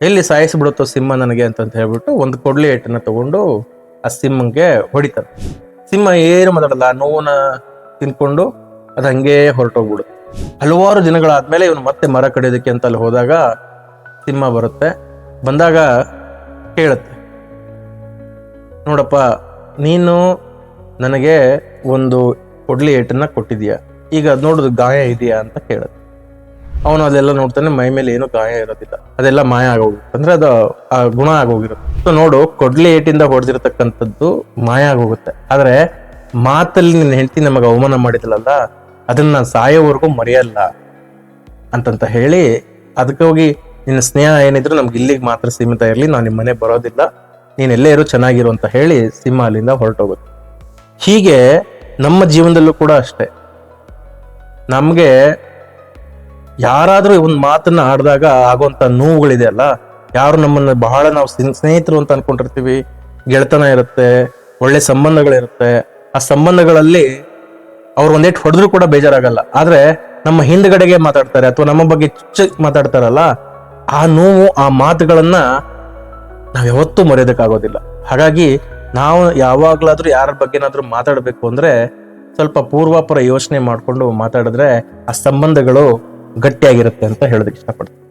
ಎಲ್ಲಿ ಸಾಯಿಸಿಬಿಡುತ್ತೋ ಸಿಂಹ ನನಗೆ ಅಂತಂತ ಹೇಳ್ಬಿಟ್ಟು ಒಂದು ಕೊಡ್ಲಿ ಏಟನ್ನು ತಗೊಂಡು ಆ ಸಿಂಹಂಗೆ ಹೊಡಿತಾರೆ. ಸಿಂಹ ಏನು ಮಾತಾಡಲ್ಲ ನೋವನ್ನ ತಿನ್ಕೊಂಡು ಅದು ಹಂಗೆ ಹೊರಟೋಗ್ಬಿಡುತ್ತೆ ಹಲವಾರು ದಿನಗಳಾದ್ಮೇಲೆ ಇವನು ಮತ್ತೆ ಮರ ಕಡಿಯೋದಕ್ಕೆ ಅಂತ ಅಲ್ಲಿ ಹೋದಾಗ ಸಿಂಹ ಬರುತ್ತೆ. ಬಂದಾಗ ಕೇಳುತ್ತೆ, ನೋಡಪ್ಪ, ನೀನು ನನಗೆ ಒಂದು ಕೊಡ್ಲಿ ಏಟನ್ನ ಕೊಟ್ಟಿದೀಯ ಈಗ ಅದು ನೋಡೋದು ಗಾಯ ಇದೆಯಾ ಅಂತ ಕೇಳುತ್ತೆ. ಅವನು ಅದೆಲ್ಲ ನೋಡ್ತಾನೆ, ಮೈ ಮೇಲೆ ಏನು ಗಾಯ ಇರೋದಿಲ್ಲ. ಅದೆಲ್ಲ ಮಾಯ ಆಗೋಗುತ್ತೆ. ಅಂದ್ರೆ ಅದು, ಆ ಗುಣ ಆಗೋಗಿರುತ್ತೆ. ಸೊ ನೋಡು, ಕೊಡ್ಲಿ ಏಟಿಂದ ಹೊಡೆದಿರತಕ್ಕಂಥದ್ದು ಮಾಯ ಆಗೋಗುತ್ತೆ. ಆದ್ರೆ ಮಾತಲ್ಲಿ ನಿನ್ನ ಹೆಂಡತಿ ನಮಗೆ ಅವಮಾನ ಮಾಡಿದ್ಲಲ್ಲ, ಅದನ್ನ ನಾನು ಸಾಯೋವರೆಗೂ ಮರೆಯಲ್ಲ ಅಂತಂತ ಹೇಳಿ, ಅದಕ್ಕೆ ಹೋಗಿ ನಿನ್ನ ಸ್ನೇಹ ಏನಿದ್ರು ನಮ್ಗೆ ಇಲ್ಲಿಗೆ ಮಾತ್ರ ಸೀಮಿತ ಇರಲಿ, ನಾನು ನಿಮ್ಮ ಮನೆ ಬರೋದಿಲ್ಲ. ನೀನ್ ಎಲ್ಲೇ ಇರು, ಚೆನ್ನಾಗಿರು ಅಂತ ಹೇಳಿ ಸಿಂಹ ಅಲ್ಲಿಂದ ಹೊರಟೋಗುತ್ತೆ. ಹೀಗೆ ನಮ್ಮ ಜೀವನದಲ್ಲೂ ಕೂಡ ಅಷ್ಟೇ. ನಮ್ಗೆ ಯಾರಾದ್ರೂ ಒಂದು ಮಾತನ್ನ ಆಡಿದಾಗ ಆಗುವಂತ ನೋವುಗಳಿದೆ ಅಲ್ಲ? ಯಾರು ನಮ್ಮನ್ನ ಬಹಳ ನಾವು ಸ್ನೇಹಿತರು ಅಂತ ಅನ್ಕೊಂಡಿರ್ತೀವಿ. ಗೆಳೆತನ ಇರುತ್ತೆ, ಒಳ್ಳೆ ಸಂಬಂಧಗಳಿರುತ್ತೆ. ಆ ಸಂಬಂಧಗಳಲ್ಲಿ ಅವ್ರು ಒಂದೇಟ್ ಹೊಡೆದ್ರು ಕೂಡ ಬೇಜಾರಾಗಲ್ಲ. ಆದ್ರೆ ನಮ್ಮ ಹಿಂದ್ಗಡೆಗೆ ಮಾತಾಡ್ತಾರೆ ಅಥವಾ ನಮ್ಮ ಬಗ್ಗೆ ಚುಚ್ಚ ಮಾತಾಡ್ತಾರಲ್ಲ, ಆ ನೋವು, ಆ ಮಾತುಗಳನ್ನ ನಾವು ಯಾವತ್ತೂ ಮರೆಯೋದಕ್ಕಾಗೋದಿಲ್ಲ. ಹಾಗಾಗಿ ನಾವು ಯಾವಾಗ್ಲಾದ್ರೂ ಯಾರ ಬಗ್ಗೆನಾದರೂ ಮಾತಾಡಬೇಕು ಅಂದ್ರೆ ಸ್ವಲ್ಪ ಪೂರ್ವಾಪರ ಯೋಚನೆ ಮಾಡಿಕೊಂಡು ಮಾತಾಡಿದ್ರೆ ಆ ಸಂಬಂಧಗಳು ಗಟ್ಟಿಯಾಗಿರುತ್ತೆ ಅಂತ ಹೇಳೋದಕ್ಕೆ ಇಷ್ಟಪಡ್ತೀನಿ.